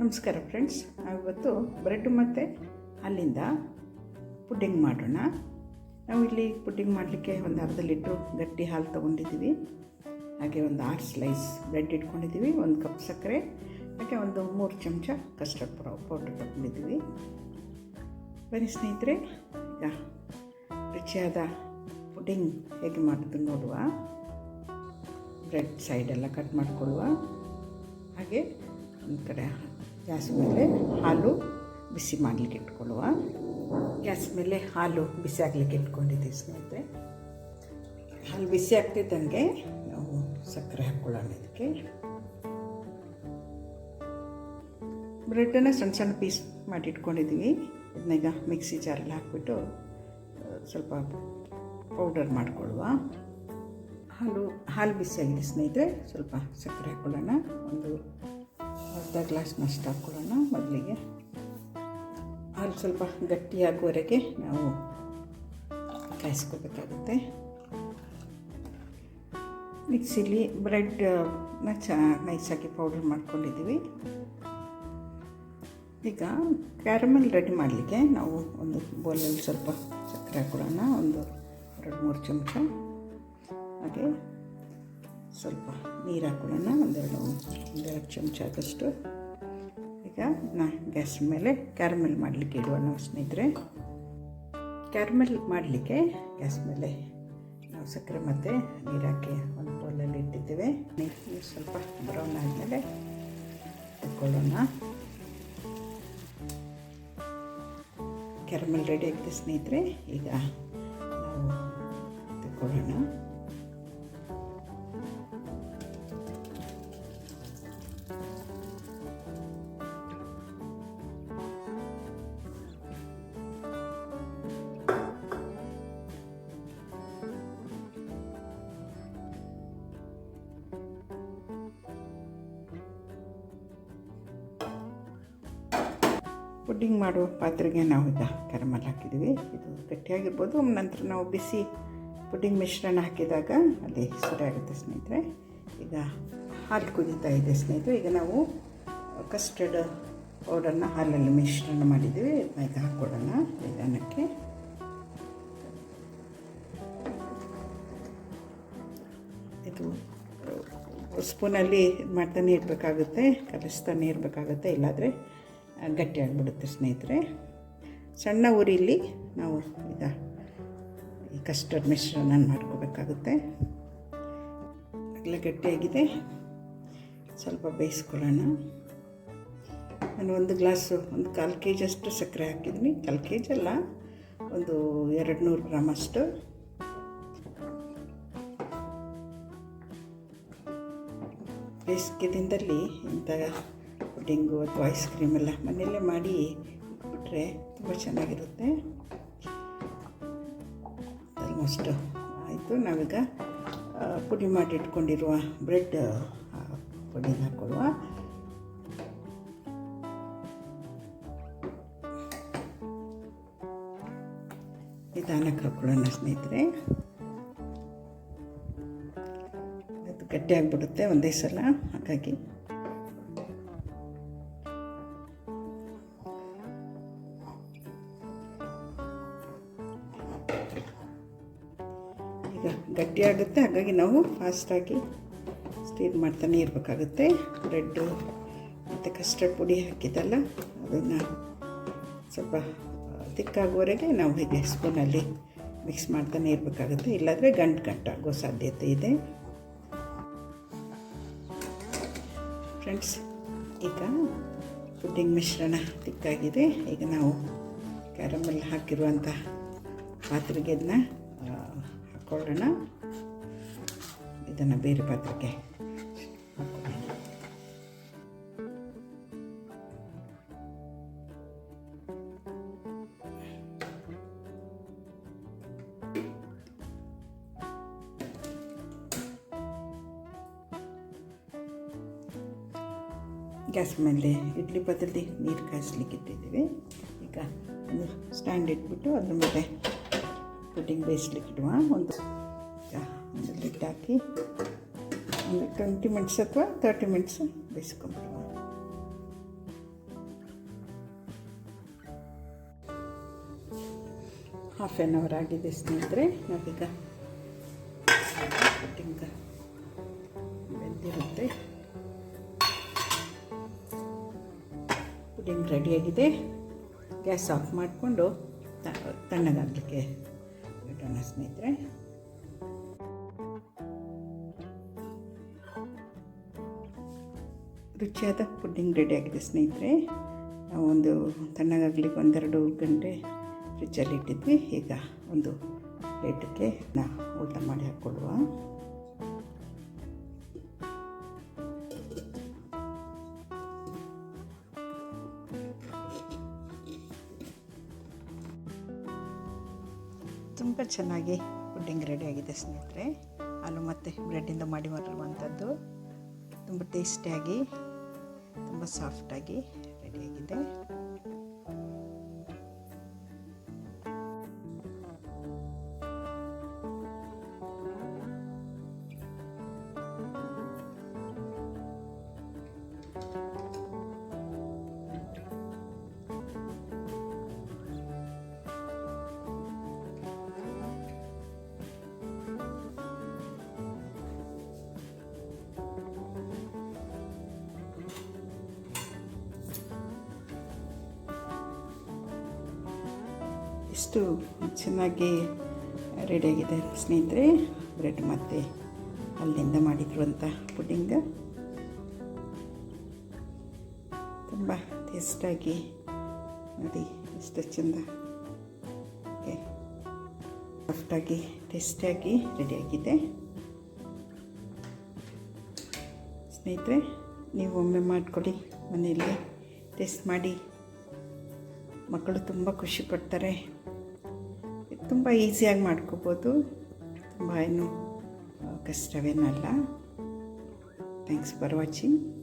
ನಮಸ್ಕಾರ ಫ್ರೆಂಡ್ಸ್ ಇವತ್ತು ಬ್ರೆಡ್ ಮತ್ತು ಅಲ್ಲಿಂದ ಪುಡ್ಡಿಂಗ್ ಮಾಡೋಣ. ನಾವು ಇಲ್ಲಿ ಪುಡ್ಡಿಂಗ್ ಮಾಡಲಿಕ್ಕೆ ಒಂದು ಅರ್ಧ ಲೀಟ್ರು ಗಟ್ಟಿ ಹಾಲು ತೊಗೊಂಡಿದ್ದೀವಿ. ಹಾಗೆ ಒಂದು ಆರು ಸ್ಲೈಸ್ ಬ್ರೆಡ್ ಇಟ್ಕೊಂಡಿದ್ದೀವಿ, ಒಂದು ಕಪ್ ಸಕ್ಕರೆ, ಹಾಗೆ ಒಂದು ಮೂರು ಚಮಚ ಕಸ್ಟರ್ಡ್ ಪೌಡ್ರ್ ತೊಗೊಂಡಿದ್ದೀವಿ. ಬನ್ನಿ ಸ್ನೇಹಿತರೆ, ಈಗ ರುಚಿಯಾದ ಪುಡ್ಡಿಂಗ್ ಹೇಗೆ ಮಾಡೋದು ನೋಡುವ. ಬ್ರೆಡ್ ಸೈಡೆಲ್ಲ ಕಟ್ ಮಾಡಿಕೊಳ್ಳುವ. ಹಾಗೆ ಒಂದು ಕಡೆ ಗ್ಯಾಸ್ ಮೇಲೆ ಹಾಲು ಬಿಸಿ ಮಾಡಲಿಕ್ಕೆ ಇಟ್ಕೊಳ್ಳುವ. ಗ್ಯಾಸ್ ಮೇಲೆ ಹಾಲು ಬಿಸಿ ಆಗಲಿಕ್ಕೆ ಇಟ್ಕೊಂಡಿದ್ದೀವಿ ಸ್ನೇಹಿತರೆ. ಹಾಲು ಬಿಸಿ ಆಗ್ತಿದ್ದಂಗೆ ನಾವು ಸಕ್ಕರೆ ಹಾಕ್ಕೊಳ್ಳೋಣ ಇದಕ್ಕೆ. ಬ್ರೆಡ್ಡನ್ನು ಸಣ್ಣ ಸಣ್ಣ ಪೀಸ್ ಮಾಡಿ ಇಟ್ಕೊಂಡಿದ್ದೀವಿ. ಇದನ್ನೀಗ ಮಿಕ್ಸಿ ಜಾರಲ್ಲಿ ಹಾಕ್ಬಿಟ್ಟು ಸ್ವಲ್ಪ ಪೌಡರ್ ಮಾಡಿಕೊಳ್ಳುವ. ಹಾಲು ಹಾಲು ಬಿಸಿಯಾಗಿದೆ ಸ್ನೇಹಿತರೆ. ಸ್ವಲ್ಪ ಸಕ್ಕರೆ ಹಾಕ್ಕೊಳ್ಳೋಣ. ಒಂದು ಅರ್ಧ ಗ್ಲಾಸ್ನಷ್ಟು ಹಾಕ್ಕೊಳ್ಳೋಣ ಮೊದಲಿಗೆ. ಹಾಲು ಸ್ವಲ್ಪ ಗಟ್ಟಿಯಾಗುವವರೆಗೆ ನಾವು ಕಾಯಿಸ್ಕೋಬೇಕಾಗುತ್ತೆ. ಮಿಕ್ಸಿಲಿ ಬ್ರೆಡ್ನ ಚ, ನೈಸಾಗಿ ಪೌಡರ್ ಮಾಡ್ಕೊಂಡಿದ್ದೀವಿ. ಈಗ ಕ್ಯಾರಮಲ್ ರೆಡಿ ಮಾಡಲಿಕ್ಕೆ ನಾವು ಒಂದು ಬೌಲಲ್ಲಿ ಸ್ವಲ್ಪ ಸಕ್ಕರೆ ಹಾಕೊಳ್ಳೋಣ ಒಂದು ಎರಡು ಮೂರು ಚಮಚ. ಹಾಗೆ ಸ್ವಲ್ಪ ನೀರು ಹಾಕ್ಕೊಳ್ಳೋಣ ಒಂದೆರಡು ಒಂದೆರಡು ಚಮಚ ಆದಷ್ಟು. ಈಗ ನಾ ಗ್ಯಾಸ್ ಮೇಲೆ ಕ್ಯಾರಮೆಲ್ ಮಾಡಲಿಕ್ಕೆ ಇಡುವ ನಾವು ಸ್ನೇಹಿತರೆ. ಕ್ಯಾರಮೆಲ್ ಮಾಡಲಿಕ್ಕೆ ಗ್ಯಾಸ್ ಮೇಲೆ ನಾವು ಸಕ್ಕರೆ ಮತ್ತು ನೀರು ಹಾಕಿ ಒಂದು ಬೌಲಲ್ಲಿ ಇಟ್ಟಿದ್ದೇವೆ. ನೀರು ಸ್ವಲ್ಪ ಬ್ರೌನ್ ಆದಮೇಲೆ ತಕ್ಕೊಳ್ಳೋಣ. ಕ್ಯಾರಮೆಲ್ ರೆಡಿ ಆಗಿದೆ ಸ್ನೇಹಿತರೆ. ಈಗ ನಾವು ತಗೊಳ್ಳೋಣ ಪುಡ್ಡಿಂಗ್ ಮಾಡುವ ಪಾತ್ರೆಗೆ ನಾವು ಇದು ಕ್ಯಾರಮಲ್ ಹಾಕಿದ್ದೀವಿ ಇದು ಗಟ್ಟಿಯಾಗಿರ್ಬೋದು. ನಂತರ ನಾವು ಬಿಸಿ ಪುಡ್ಡಿಂಗ್ ಮಿಶ್ರಣ ಹಾಕಿದಾಗ ಅಲ್ಲಿ ಸರಿ ಆಗುತ್ತೆ ಸ್ನೇಹಿತರೆ. ಈಗ ಹಾಲು ಕುದಿತಾ ಇದೆ ಸ್ನೇಹಿತರೆ. ಈಗ ನಾವು ಕಸ್ಟರ್ಡ್ ಪೌಡರ್ನ ಹಾಲಲ್ಲಿ ಮಿಶ್ರಣ ಮಾಡಿದ್ದೀವಿ ಈಗ ಹಾಕ್ಕೊಡೋಣ ನಿಧಾನಕ್ಕೆ. ಇದು ಸ್ಪೂನಲ್ಲಿ ಇದು ಮಾಡ್ತಾನೆ ಇರಬೇಕಾಗುತ್ತೆ ಕಲಿಸ್ತಾನೆ ಇರಬೇಕಾಗುತ್ತೆ ಇಲ್ಲಾಂದರೆ ಗಟ್ಟಿಯಾಗಿಬಿಡುತ್ತೆ ಸ್ನೇಹಿತರೆ. ಸಣ್ಣ ಉರಿಲಿ ನಾವು ಈಗ ಈ ಕಸ್ಟರ್ಡ್ ಮಿಶ್ರಣ ಮಾಡ್ಕೋಬೇಕಾಗುತ್ತೆ. ಎಲ್ಲ ಗಟ್ಟಿಯಾಗಿದೆ. ಸ್ವಲ್ಪ ಬೇಯಿಸ್ಕೊಳ್ಳೋಣ. ನಾನು ಒಂದು ಗ್ಲಾಸು, ಒಂದು ಕಾಲು ಕೆ ಜಿಯಷ್ಟು ಸಕ್ಕರೆ ಹಾಕಿದ್ದೀನಿ. ಕಾಲು ಕೆ ಜಿ ಅಲ್ಲ, ಒಂದು ಎರಡು ನೂರು ಗ್ರಾಮಷ್ಟು ಬೇಸಿಗೆ ದಿನದಲ್ಲಿ ಇಂಥ ಪುಡ್ಡಿಂಗು ಅಥವಾ ಐಸ್ ಕ್ರೀಮ್ ಎಲ್ಲ ಮನೆಯಲ್ಲೇ ಮಾಡಿ ಇಟ್ಬಿಟ್ರೆ ತುಂಬ ಚೆನ್ನಾಗಿರುತ್ತೆ. ಆಲ್ಮೋಸ್ಟ್ ಆಯಿತು. ನಾವೀಗ ಪುಡಿ ಮಾಡಿ ಇಟ್ಕೊಂಡಿರುವ ಬ್ರೆಡ್ ಪುಡಿನ ಹಾಕೊಳ್ಳುವ. ನಿಧಾನಕ್ಕೆ ಹಾಕೊಳ್ಳೋಣ ಸ್ನೇಹಿತರೆ. ಅದು ಗಟ್ಟಿಯಾಗಿಬಿಡುತ್ತೆ ಒಂದೇ ಸಲ, ಹಾಗಾಗಿ. ಗಟ್ಟಿಯಾಗುತ್ತೆ ಹಾಗಾಗಿ ನಾವು ಫಾಸ್ಟಾಗಿ ಸ್ಟೀರ್ ಮಾಡ್ತಾನೆ ಇರಬೇಕಾಗುತ್ತೆ ಬ್ರೆಡ್ಡು ಮತ್ತು ಕಸ್ಟರ್ಡ್ ಪುಡಿ ಹಾಕಿದ್ದಲ್ಲ, ಅದನ್ನು ಸ್ವಲ್ಪ ತಿಕ್ಕಾಗುವವರೆಗೆ ನಾವು ಹೀಗೆ ಸ್ಪೂನಲ್ಲಿ ಮಿಕ್ಸ್ ಮಾಡ್ತಾನೆ ಇರಬೇಕಾಗುತ್ತೆ ಇಲ್ಲಾಂದರೆ ಗಂಟು ಗಂಟಾಗೋ ಸಾಧ್ಯತೆ ಇದೆ. ಫ್ರೆಂಡ್ಸ್, ಈಗ ಪುಡ್ಡಿಂಗ್ ಮಿಶ್ರಣ ತಿಕ್ಕಾಗಿದೆ. ಈಗ ನಾವು ಕ್ಯಾರಮಲ್ ಹಾಕಿರುವಂಥ ಪಾತ್ರೆಗೆ ಅದನ್ನ ಹಾಕ್ಕೊಳ್ಳೋಣ ಇದನ್ನು ಬೇರೆ ಪಾತ್ರೆಗೆ ಹಾಕ್ಕೊಳ್ಳೋಣ ಗ್ಯಾಸ್ ಮೇಲೆ ಇಡ್ಲಿ ಪಾತ್ರೆಲಿ ನೀರು ಕಾಯಿಸ್ಲಿಕ್ಕೆ ಇಟ್ಟಿದ್ದೀವಿ ಈಗ ಒಂದು ಸ್ಟ್ಯಾಂಡ್ ಇಟ್ಬಿಟ್ಟು ಅದ್ರ ಮೇಲೆ ಪುಡ್ಡಿಂಗ್ ಬೇಯಿಸ್ಲಿಕ್ಕೆ ಇಡುವ ಒಂದು ಈಗ ಒಂದು ಲಿಡ್ ಹಾಕಿ ಒಂದು ಟ್ವೆಂಟಿ ಮಿನಿಟ್ಸ್ ಅಥವಾ ತರ್ಟಿ ಮಿನಿಟ್ಸ್ ಬೇಯಿಸ್ಕೊಂಬಿಡುವ ಹಾಫ್ ಆನ್ ಅವರ್ ಆಗಿದೆ ಸ್ನೇಹಿತರೆ. ನಾವೀಗ ಕಟ್ಟಿಂಗ ಬೆಂದಿರುತ್ತೆ. ಪುಡಿಂಗ್ ರೆಡಿಯಾಗಿದೆ ಗ್ಯಾಸ್ ಆಫ್ ಮಾಡಿಕೊಂಡು ತಣ್ಣಗಾಗಲಿಕ್ಕೆ ಬಿಡೋಣ ಸ್ನೇಹಿತರೆ. ರುಚಿಯಾದ ಪುಡ್ಡಿಂಗ್ ರೆಡಿಯಾಗಿದೆ ಸ್ನೇಹಿತರೆ. ನಾವು ಒಂದು ತಣ್ಣಗಾಗ್ಲಿಕ್ಕೆ ಒಂದೆರಡು ಗಂಟೆ ಫ್ರಿಜ್ಜಲ್ಲಿ ಇಟ್ಟಿದ್ವಿ. ಈಗ ಒಂದು ಪ್ಲೇಟಕ್ಕೆ ನಾ ಊಟ ಮಾಡಿ ಹಾಕ್ಕೊಳ್ಳುವ. ತುಂಬ ಚೆನ್ನಾಗಿ ಪುಡ್ಡಿಂಗ್ ರೆಡಿಯಾಗಿದೆ ಸ್ನೇಹಿತರೆ. ಹಾಲು ಮತ್ತು ಬ್ರೆಡ್ಡಿಂದ ಮಾಡಿ ಮಾಡಿರುವಂಥದ್ದು. ತುಂಬ ಟೇಸ್ಟಿಯಾಗಿ ತುಂಬ ಸಾಫ್ಟಾಗಿ ರೆಡಿಯಾಗಿದೆ ಎಷ್ಟು ಚೆನ್ನಾಗಿ ರೆಡಿಯಾಗಿದೆ ಸ್ನೇಹಿತರೆ ಬ್ರೆಡ್ ಮತ್ತು ಅಲ್ಲಿಂದ ಮಾಡಿದ್ರು ಅಂತ ಪುಡ್ಡಿಂಗ್ ತುಂಬ ಟೇಸ್ಟಾಗಿ ನೋಡಿ, ಎಷ್ಟು ಚೆಂದ. ಓಕೆ. ಸಾಫ್ಟಾಗಿ ಟೇಸ್ಟಾಗಿ ರೆಡಿಯಾಗಿದೆ ಸ್ನೇಹಿತರೆ, ನೀವು ಒಮ್ಮೆ ಮಾಡಿಕೊಡಿ ಮನೆಯಲ್ಲಿ ಟೇಸ್ಟ್ ಮಾಡಿ. ಮಕ್ಕಳು ತುಂಬ ಖುಷಿ ಪಡ್ತಾರೆ. ತುಂಬ ಈಸಿಯಾಗಿ ಮಾಡ್ಕೋಬೋದು. ತುಂಬ ಏನು ಕಷ್ಟವೇನಲ್ಲ. Thanks for watching